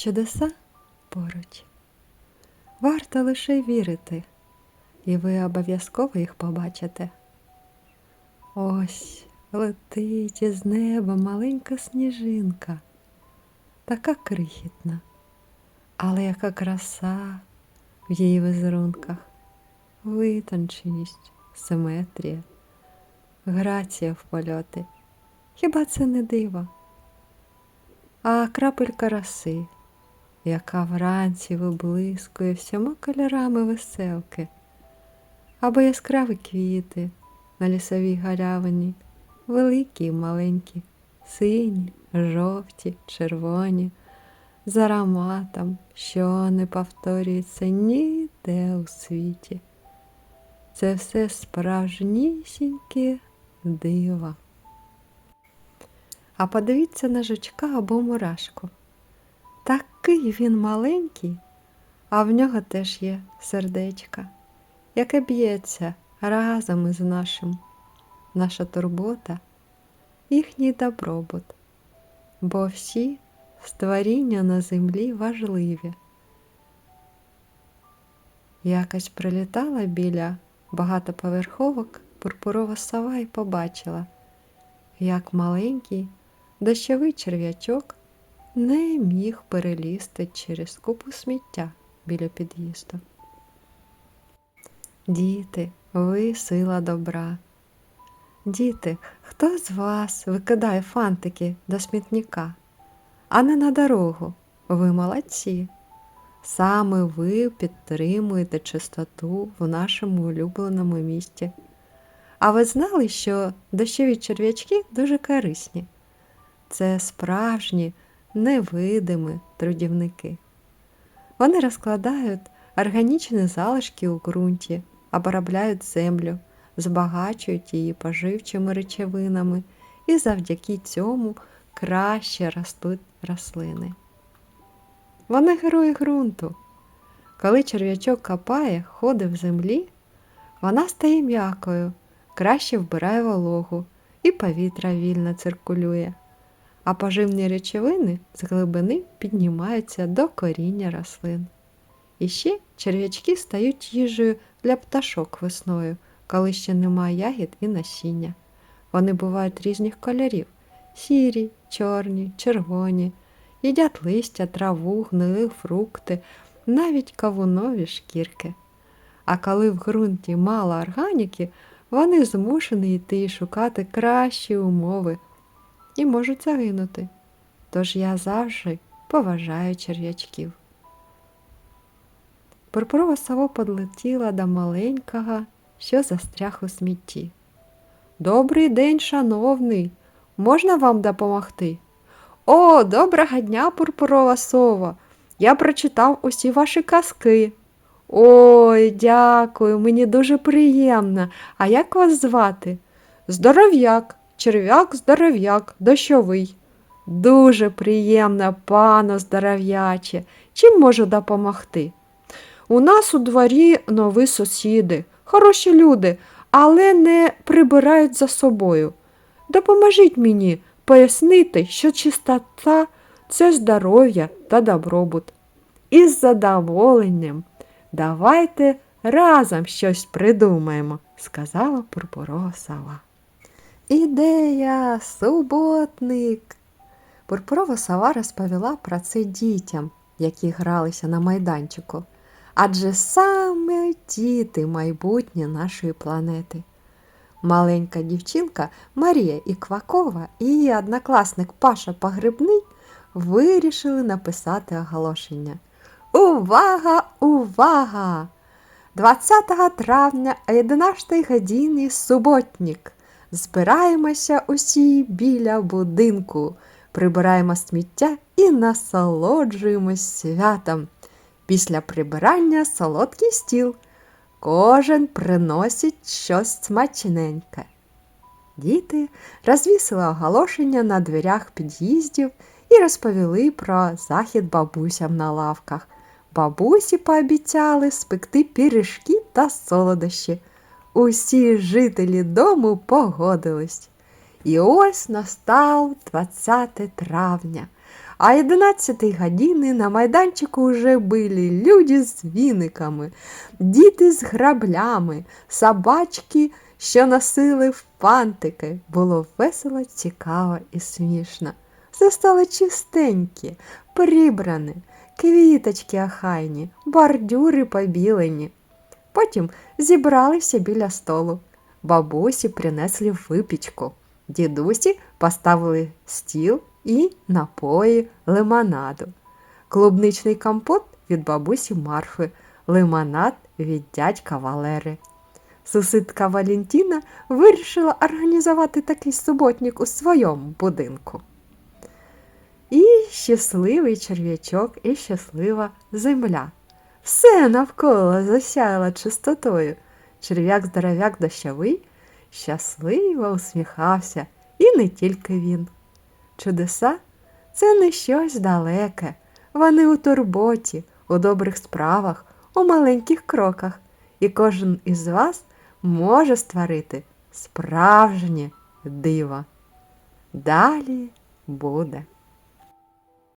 Чудеса поруч. Варто лише вірити, і ви обов'язково їх побачите. Ось летить із неба маленька сніжинка, така крихітна, але яка краса в її візерунках, витонченість, симетрія, грація в польоти. Хіба це не диво? А крапелька роси, яка вранці виблискує всіма кольорами веселки, або яскраві квіти на лісовій галявині, великі й маленькі, сині, жовті, червоні, з ароматом, що не повторюється ніде у світі. Це все справжнісіньке диво. А подивіться на жучка або мурашку. Такий він маленький, а в нього теж є сердечко, яке б'ється разом із нашим, наша турбота, їхній добробут, бо всі створіння на землі важливі. Якось прилітала біля багатоповерховок пурпурова сова і побачила, як маленький дощовий черв'ячок не міг перелізти через купу сміття біля під'їзду. Діти, ви сила добра. Діти, хто з вас викидає фантики до смітника, а не на дорогу? Ви молодці. Саме ви підтримуєте чистоту в нашому улюбленому місті. А ви знали, що дощові черв'ячки дуже корисні? Це справжні невидимі трудівники. Вони розкладають органічні залишки у ґрунті, обробляють землю, збагачують її поживчими речовинами і завдяки цьому краще ростуть рослини. Вони герої ґрунту. Коли черв'ячок копає, ходить в землі, вона стає м'якою, краще вбирає вологу і повітря вільно циркулює а поживні речовини з глибини піднімаються до коріння рослин. І ще черв'ячки стають їжею для пташок весною, коли ще немає ягід і насіння. Вони бувають різних кольорів сірі, чорні, червоні, їдять листя, траву, гнили фрукти, навіть кавунові шкірки. А коли в ґрунті мало органіки, вони змушені йти і шукати кращі умови і можуть загинути. Тож я завжди поважаю черв'ячків. Пурпурова сова подлетіла до маленького, що застряг у смітті. Добрий день, шановний, можна вам допомогти? О, доброго дня, пурпурова сова. Я прочитав усі ваші казки. Ой, дякую, мені дуже приємно. А як вас звати? Здоров'як, черв'як здоров'як, дощовий. Дуже приємно, пано здоров'яче. Чим можу допомогти? У нас у дворі нові сусіди, хороші люди, але не прибирають за собою. Допоможіть мені пояснити, що чистота це здоров'я та добробут. Із задоволенням давайте разом щось придумаємо, сказала пурпурова сова. Ідея, суботник. Пурпурова сова розповіла про це дітям, які гралися на майданчику. Адже саме діти майбутнє нашої планети. Маленька дівчинка Марія Іквакова і її однокласник Паша Погребний вирішили написати оголошення. Увага, увага! 20 травня о 11 годині суботник. Збираємося усі біля будинку, прибираємо сміття і насолоджуємось святом. Після прибирання солодкий стіл. Кожен приносить щось смачненьке. Діти розвісили оголошення на дверях під'їздів і розповіли про захід бабусям на лавках. Бабусі пообіцяли спекти пірішки та солодощі. Усі жителі дому погодились. І ось настав 20 травня, А 11 години на майданчику вже били люди з віниками, діти з граблями, собачки, що носили фантики. Було весело, цікаво і смішно. Все стало чистеньке, прибране, квіточки охайні, бордюри побілені. Потім зібралися біля столу. Бабусі принесли випічку. Дідусі поставили стіл і напої лимонаду. Клубничний компот від бабусі Марфи, лимонад від дядька Валери. Сусідка Валентіна вирішила організувати такий суботник у своєму будинку. І щасливий черв'ячок, і щаслива земля. Все навколо засяяло чистотою. Черв'як здоров'як дощовий щасливо усміхався, і не тільки він. Чудеса це не щось далеке. Вони у турботі, у добрих справах, у маленьких кроках, і кожен із вас може створити справжнє диво. Далі буде.